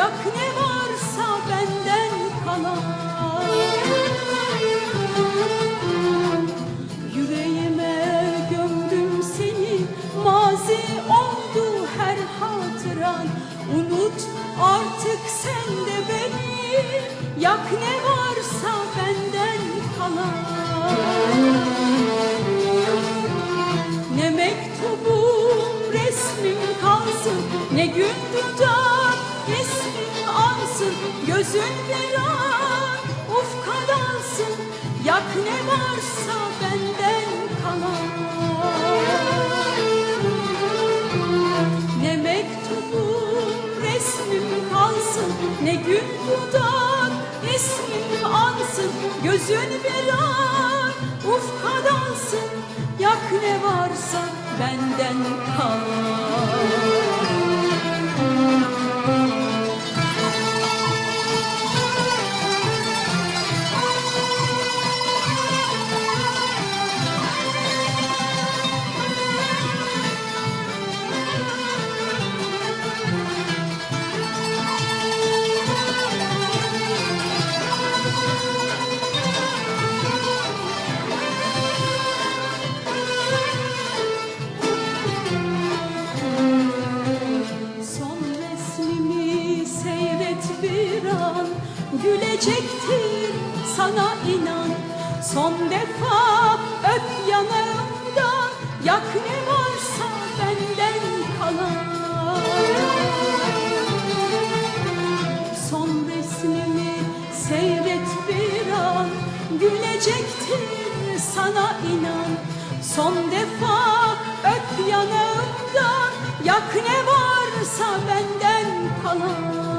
Yak ne varsa benden kalan Yüreğime gömdüm seni Mazi oldu her hatıran. Unut artık sen de beni Yak ne varsa benden kalan Ne gün dudak ismim ansın Gözün bir an ufka dalsın Yak ne varsa benden kalan. Ne mektubum resmim kalsın Ne gün dudak ismim ansın Gözün bir an ufka dalsın Yak ne varsa Gülecektir sana inan. Son defa öp yanağımdan Yak ne varsa benden kalan. Son resmimi seyret bir an Gülecektir sana inan. Son defa öp yanağımdan Yak ne varsa benden kalan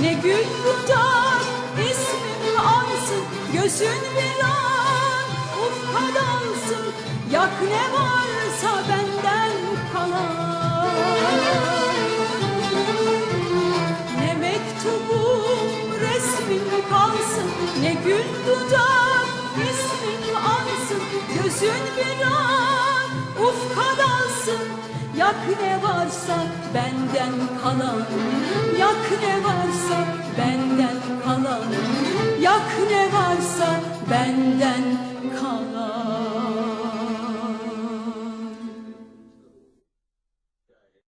Ne gül dudak ismim ansın Gözün bir an ufka dalsın. Yak ne varsa benden kalan. Ne mektubum resmim kalsın Ne gül dudak ismim ansın Gözün bir an ufka dalsın Yak ne varsa benden kalan Yak ne varsa benden kalan Yak ne varsa benden